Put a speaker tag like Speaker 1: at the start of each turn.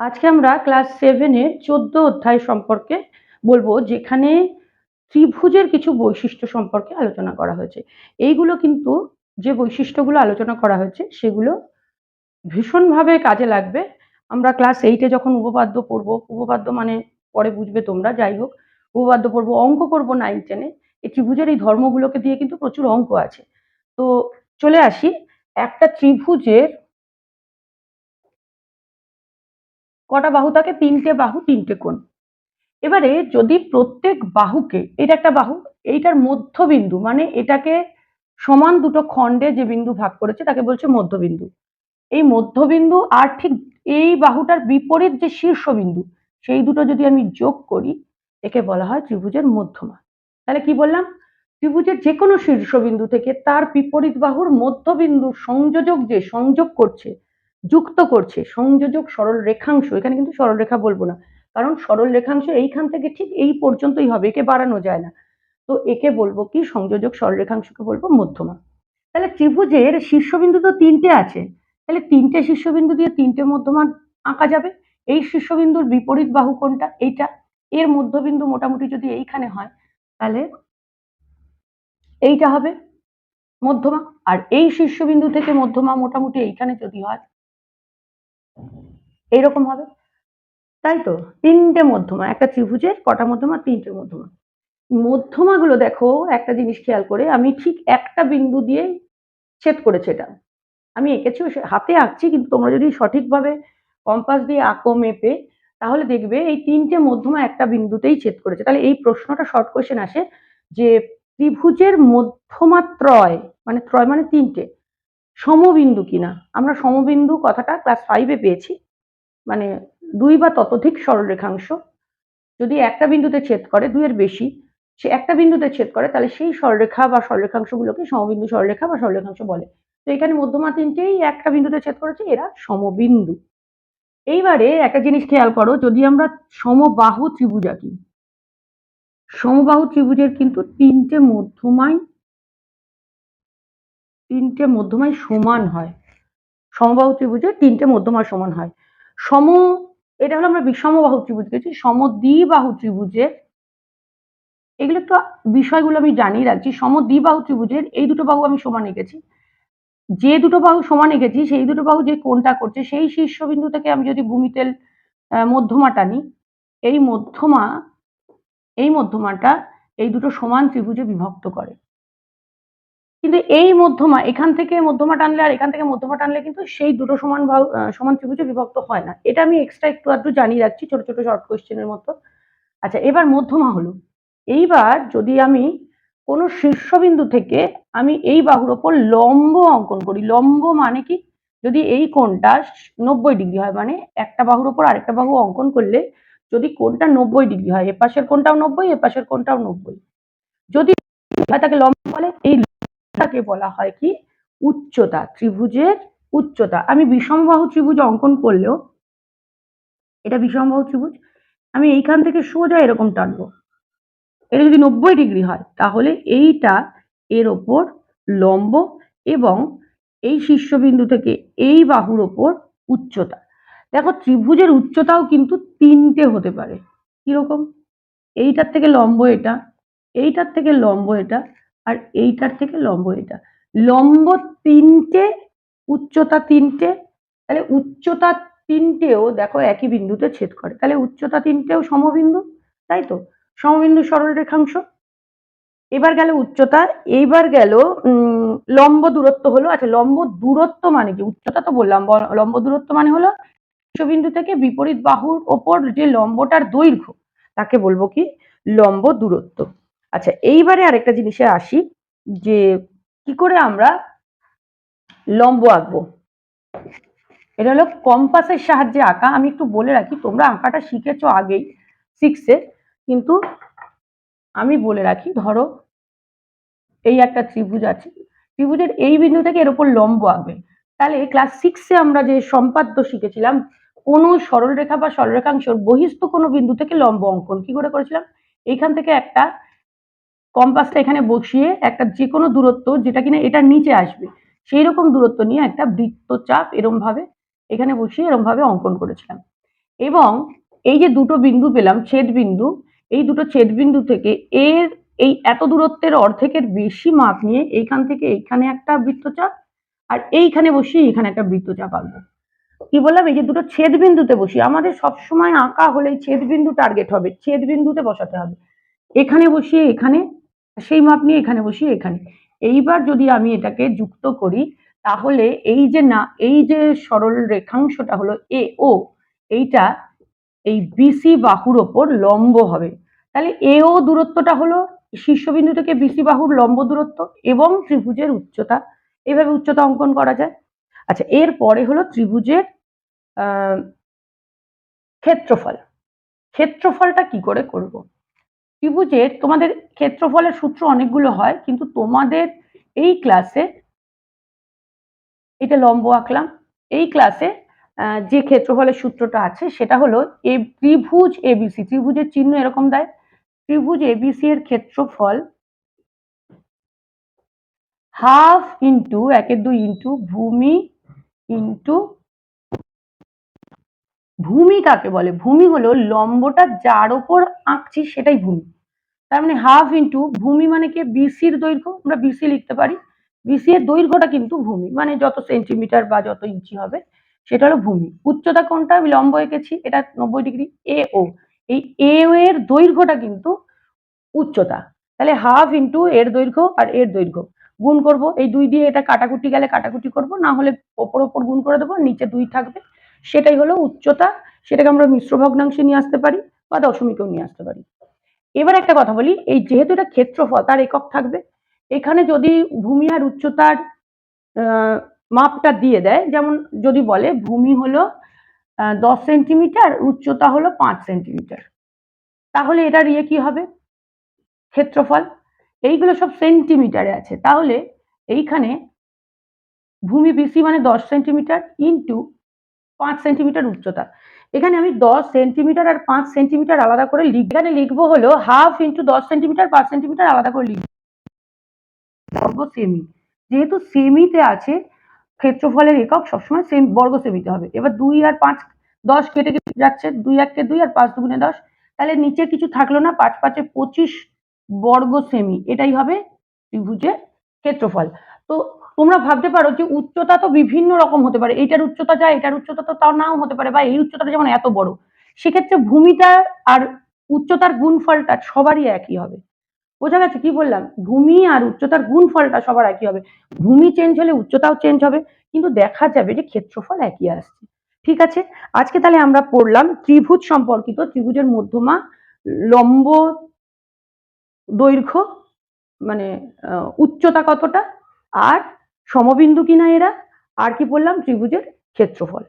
Speaker 1: আজকে আমরা ক্লাস সেভেনের চোদ্দ অধ্যায় সম্পর্কে বলব, যেখানে ত্রিভুজের কিছু বৈশিষ্ট্য সম্পর্কে আলোচনা করা হয়েছে। এইগুলো কিন্তু যে বৈশিষ্ট্যগুলো আলোচনা করা হয়েছে, সেগুলো ভীষণভাবে কাজে লাগবে। আমরা ক্লাস এইটে যখন উপপাদ্য পড়ব, উপপাদ্য মানে পরে বুঝবে তোমরা, যাই হোক, উপপাদ্য পড়ব, অঙ্ক করব নাইন টেনে এই ত্রিভুজের এই ধর্মগুলোকে দিয়ে কিন্তু প্রচুর অঙ্ক আছে। তো চলে আসি, একটা ত্রিভুজের কটা বাহু থাকে? তিনটে বাহু, তিনটে কোণ। এবারে যদি প্রত্যেক বাহুকে, এটা একটা বাহু, এইটার মধ্যবিন্দু মানে এটাকে সমান দুটো খণ্ডে যে বিন্দু ভাগ করেছে, তাকে বলছে মধ্যবিন্দু। এই মধ্যবিন্দু আর ঠিক এই বাহুটার বিপরীত যে শীর্ষবিন্দু, সেই দুটো যদি আমি যোগ করি, একে বলা হয় ত্রিভুজের মধ্যমা তাহলে কি বললাম? ত্রিভুজের যে কোনো শীর্ষবিন্দু থেকে তার বিপরীত বাহুর মধ্যবিন্দু সংযোজক যে সংযোগ করছে যুক্ত করছে, সংযোজক সরল রেখাংশ, এখানে কিন্তু সরল রেখা বলব না, কারণ সরল রেখাংশ এইখান থেকে ঠিক এই পর্যন্তই হবে, একে বাড়ানো যায় না। তো একে বলব কি, সংযোজক সরল রেখাংশকে বলব মধ্যমা। তাহলে ত্রিভুজের শীর্ষবিন্দু তো তিনটে আছে, তাহলে তিনটে শীর্ষবিন্দু দিয়ে তিনটে মধ্যমা আঁকা যাবে, এই শীর্ষবিন্দুর বিপরীত বাহু কোনটা? এইটা। এর মধ্যবিন্দু মোটামুটি যদি এইখানে হয়, তাহলে এইটা হবে মধ্যমা, আর এই শীর্ষবিন্দু থেকে মধ্যমা মোটামুটি এইখানে যদি হয় এইরকম হবে। তাই তো? তিনটে মধ্যমা, একটা ত্রিভুজের, কটা মধ্যমা, তিনটে মধ্যমা। মধ্যমাগুলো দেখো, একটা জিনিস খেয়াল করে, আমি ঠিক একটা বিন্দু দিয়ে ছেদ করেছে এটা। আমি এঁকেছি হাতে আঁকছি, কিন্তু তোমরা যদি সঠিকভাবে কম্পাস দিয়ে আঁকো মেপে, তাহলে দেখবে এই তিনটে মধ্যমা একটা বিন্দুতেই ছেদ করেছে। তাহলে এই প্রশ্নটা শর্ট কোয়েশ্চেন আসে যে ত্রিভুজের মধ্যমা ত্রয় মানে ত্রয় মানে তিনটে, সমবিন্দু কিনা? আমরা সমবিন্দু কথাটা ক্লাস ফাইভে পেয়েছি। মানে দুই বা ততোধিক সরলরেখাংশ, যদি একটা বিন্দুতে ছেদ করে দুইয়ের বেশি, সে একটা বিন্দুতে ছেদ করে, তাহলে সেই সরলরেখা বা সরলরেখাংশগুলোকে সমবিন্দু সরলরেখা বা সরলরেখাংশ বলে। তো এখানে মধ্যমা তিনটেই একটা বিন্দুতে ছেদ করেছে, এরা সমবিন্দু। এইবারে একটা জিনিস খেয়াল করো, যদি আমরা সমবাহু ত্রিভুজ আঁকি, সমবাহু ত্রিভুজের কিন্তু তিনটে মধ্যমায় তিনটে মধ্যমায় সমান হয়। সমবাহু ত্রিভুজের তিনটে মধ্যমা সমান হয়। সম, এটা হলো আমরা বিষমবাহু ত্রিভুজ পেয়েছি সমদ্বিবাহু ত্রিভুজের, এগুলো একটু বিষয়গুলো আমি জানিয়ে রাখছি, সমদ্বিবাহু ত্রিভুজের এই দুটো বাহু আমি সমান এঁকেছি। যে দুটো বাহু সমান এঁকেছি, সেই দুটো বাহু যে কোনটা করছে, সেই শীর্ষবিন্দু থেকে আমি যদি ভূমিতেল মধ্যমা টানি এই মধ্যমা, এই মধ্যমাটা এই দুটো সমান ত্রিভুজে বিভক্ত করে। কিন্তু এই মধ্যমা, এখান থেকে মধ্যমা টানলে আর এখান থেকে মধ্যমা টানলে কিন্তু সেই দুটো সমান ভাব সমান ত্রিভুজে বিভক্ত হয় না। এটা আমি এক্সট্রা একটু আধটু জানিয়ে রাখছি ছোট ছোট শর্ট কোয়েশ্চেনের মতো। আচ্ছা এবার মধ্যমা হলো। এইবার যদি আমি কোনো শীর্ষবিন্দু থেকে আমি এই বাহুর ওপর লম্ব অঙ্কন করি, লম্ব মানে কি? যদি এই কোণটা নব্বই ডিগ্রি হয় মানে একটা বাহুর ওপর আরেকটা বাহু অঙ্কন করলে যদি কোণটা নব্বই ডিগ্রি হয়, এপাশের পাশের কোণটাও নব্বই এ পাশের কোণটাও নব্বই। যদি তাকে লম্ব বলে, এই তাকে বলা হয় কি? উচ্চতা, ত্রিভুজের উচ্চতা। আমি বিষমবাহু ত্রিভুজ অঙ্কন করলেও, এটা বিষমবাহু ত্রিভুজ, আমি এইখান থেকে সোজা এরকম টানবো। এটা যদি নব্বই ডিগ্রি হয়, তাহলে এইটা এর ওপর লম্ব এবং এই শীর্ষবিন্দু থেকে এই বাহুর ওপর উচ্চতা। দেখো, ত্রিভুজের উচ্চতাও কিন্তু তিনটে হতে পারে। কীরকম? এইটার থেকে লম্ব এটা, এইটার থেকে লম্ব এটা আর এইটার থেকে লম্ব এটা। লম্ব তিনটে, উচ্চতা তিনটে, তাহলে উচ্চতা তিনটেও দেখো একই বিন্দুতে ছেদ করে। তাহলে উচ্চতা তিনটেও সমবিন্দু, তাই তো? সমবিন্দু সরল রেখাংশ। এবার গেল উচ্চতা, এইবার গেল লম্ব দূরত্ব হলো আচ্ছা লম্ব দূরত্ব মানে কি? উচ্চতা তো বললাম লম্ব দূরত্ব মানে হলো বিন্দু থেকে বিপরীত বাহুর ওপর যে লম্বটার দৈর্ঘ্য, তাকে বলব কি? লম্ব দূরত্ব। আচ্ছা এইবারে আরেকটা জিনিসে আসি যে কি করে আমরা লম্ব আঁকবো? এটা হলো কম্পাসের সাহায্যে আঁকা। আমি একটু বলে রাখি, তোমরা আঁকাটা শিখেছো আগেই সিক্সে কিন্তু আমি বলে রাখি, ধরো এই একটা ত্রিভুজ আছে, ত্রিভুজের এই বিন্দু থেকে এর উপর লম্ব আঁকবে। তাহলে ক্লাস সিক্সে আমরা যে সম্পাদ্য শিখেছিলাম, কোনো সরলরেখা বা সরলরেখাংশর বহিস্থ কোনো বিন্দু থেকে লম্ব অঙ্কন কি করে করেছিলাম? এইখান থেকে একটা কম্পাসটা এখানে বসিয়ে একটা যে কোনো দূরত্ব যেটা কিনা এটার নিচে আসবে সেই রকম দূরত্ব নিয়ে একটা বৃত্তচাপ এরম ভাবে এখানে বসিয়ে এরম ভাবে অঙ্কন করেছিলাম। এবং এই যে দুটো বিন্দু পেলাম, ছেদ বিন্দু, এই দুটো ছেদ বিন্দু থেকে এর এই এত দূরত্বের অর্ধেকের বেশি মাপ নিয়ে এইখান থেকে এইখানে একটা বৃত্তচাপ আর এইখানে বসিয়ে এখানে একটা বৃত্তচাপ আঁকবো। কি বললাম? এই যে দুটো ছেদ বিন্দুতে বসি, আমাদের সবসময় আঁকা হলে ছেদ বিন্দু টার্গেট হবে, ছেদ বিন্দুতে বসাতে হবে। এখানে বসিয়ে এখানে সেই মাপ নিয়ে এখানে বসিয়ে এখানে। এইবার যদি আমি এটাকে যুক্ত করি, তাহলে এই যে না, এই যে সরল রেখাংশটা হলো এ ও এইটা এই বিসি বাহুর ওপর লম্ব হবে। তাহলে এ ও দূরত্বটা হলো শীর্ষবিন্দু থেকে বিসি বাহুর লম্ব দূরত্ব এবং ত্রিভুজের উচ্চতা। এভাবে উচ্চতা অঙ্কন করা যায়। আচ্ছা এর পরে হলো ত্রিভুজের ক্ষেত্রফল। ক্ষেত্রফলটা কি করে করব? ত্রিভুজের তোমাদের ক্ষেত্রফলের সূত্র অনেকগুলো হয়, কিন্তু তোমাদের এই ক্লাসে এটা লম্ব আঁকলাম, এই ক্লাসে যে ক্ষেত্রফলের সূত্রটা আছে সেটা হলো এ, ত্রিভুজ এবিসি ত্রিভুজের চিহ্ন এরকম দেয়, ত্রিভুজ এবিসি এর ক্ষেত্রফল হাফ ইন্টু একের দুই ইন্টু ভূমি ইন্টু ভূমি কাকে বলে? ভূমি হলো লম্বটা যার ওপর আঁকছি সেটাই ভূমি। তার মানে হাফ ইন্টু ভূমি মানে কি? বিসির দৈর্ঘ্য, আমরা বিসি লিখতে পারি। বিসি এর দৈর্ঘ্যটা কিন্তু ভূমি মানে যত সেন্টিমিটার বা যত ইঞ্চি হবে, সেটা হলো ভূমি। উচ্চতা কোনটা? আমি লম্ব এঁকেছি, এটা নব্বই ডিগ্রি এ ও এই এ এর দৈর্ঘ্যটা কিন্তু উচ্চতা। তাহলে হাফ ইন্টু এর দৈর্ঘ্য আর এর দৈর্ঘ্য। গুণ করব, এই দুই দিয়ে এটা কাটাকুটি গেলে কাটাকুটি করব, না হলে ওপর ওপর গুণ করে দেবো, নিচে দুই থাকবে। সেটাই হলো উচ্চতা, সেটাকে আমরা মিশ্র ভগ্নাংশে নিয়ে আসতে পারি বা দশমিকেও নিয়ে আসতে পারি। এবার একটা কথা বলি, এই যেহেতু এটা ক্ষেত্রফল, তার একক থাকবে। এখানে যদি ভূমি আর উচ্চতার মাপটা দিয়ে দেয়, যেমন যদি বলে ভূমি হলো দশ সেন্টিমিটার, উচ্চতা হলো পাঁচ সেন্টিমিটার। তাহলে এটার ইয়ে কি হবে? ক্ষেত্রফল। এইগুলো সব সেন্টিমিটারে আছে। তাহলে এইখানে ভূমি বিসি মানে দশ সেন্টিমিটার ইন্টু পাঁচ সেন্টিমিটার উচ্চতা। এখানে আমি দশ সেন্টিমিটার আর পাঁচ সেন্টিমিটার আলাদা করে লিখ এখানে লিখব হলো হাফ ইন্টু দশ সেন্টিমিটার পাঁচ সেন্টিমিটার আলাদা করে লিখব। সেমি যেহেতু সেমিতে আছে, ক্ষেত্রফলের একক সবসময় সেম বর্গ সেমিতে হবে। এবার দুই আর পাঁচ, দশ কেটে কেটে যাচ্ছে, দুই এককে দুই আর পাঁচ দুগুণে দশ। তাহলে নিচে কিছু থাকল না, পাঁচ পাঁচে পঁচিশ বর্গ সেমি এটাই হবে ত্রিভুজের ক্ষেত্রফল। তো তোমরা ভাবতে পারো যে উচ্চতা তো বিভিন্ন রকম হতে পারে। এটার উচ্চতা যা এটার উচ্চতা তো তাও নাও হতে পারে বা এই উচ্চতাটা যেমন এত বড়। সেক্ষেত্রে ভূমিটা আর উচ্চতার গুণফলটা সবারই একই হবে। বোঝা গেছে? কি বললাম? ভূমি আর উচ্চতার গুণফলটা সবার একই হবে। ভূমি চেঞ্জ হলে উচ্চতাও চেঞ্জ হবে, কিন্তু দেখা যাবে যে ক্ষেত্রফল একই আসছে। ঠিক আছে? আজকে তাহলে আমরা পড়লাম ত্রিভুজ সম্পর্কিত। ত্রিভুজের মধ্যমা, লম্ব দৈর্ঘ্য মানে উচ্চতা কতটা? আর সমবিন্দু কিনা এরা? আর কি বললাম? ত্রিভুজের ক্ষেত্রফল।